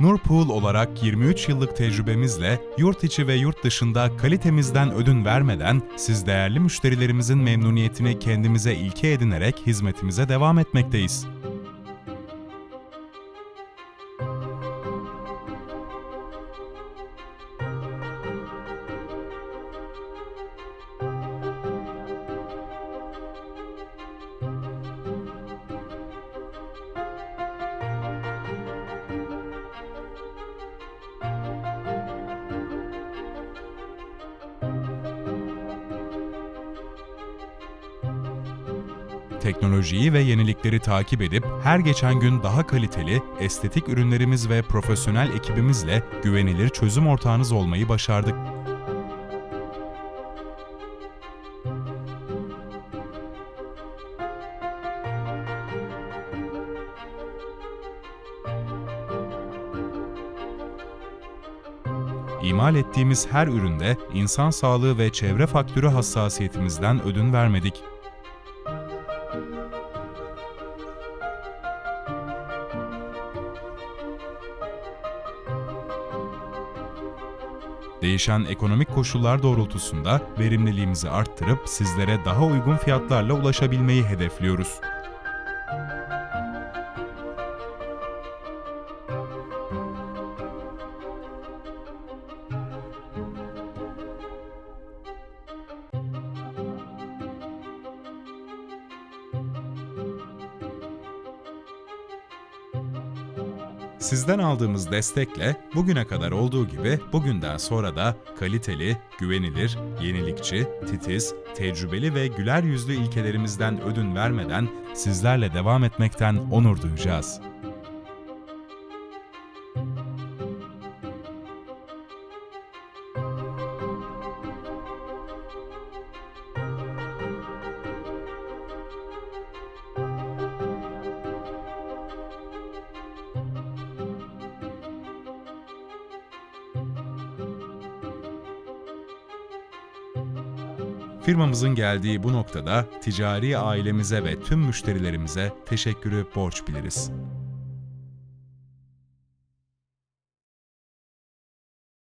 Nurpool olarak 23 yıllık tecrübemizle yurt içi ve yurt dışında kalitemizden ödün vermeden siz değerli müşterilerimizin memnuniyetini kendimize ilke edinerek hizmetimize devam etmekteyiz. Teknolojiyi ve yenilikleri takip edip her geçen gün daha kaliteli, estetik ürünlerimiz ve profesyonel ekibimizle güvenilir çözüm ortağınız olmayı başardık. İmal ettiğimiz her üründe insan sağlığı ve çevre faktörü hassasiyetimizden ödün vermedik. Değişen ekonomik koşullar doğrultusunda verimliliğimizi arttırıp sizlere daha uygun fiyatlarla ulaşabilmeyi hedefliyoruz. Sizden aldığımız destekle bugüne kadar olduğu gibi bugünden sonra da kaliteli, güvenilir, yenilikçi, titiz, tecrübeli ve güler yüzlü ilkelerimizden ödün vermeden sizlerle devam etmekten onur duyacağız. Firmamızın geldiği bu noktada ticari ailemize ve tüm müşterilerimize teşekkürü borç biliriz.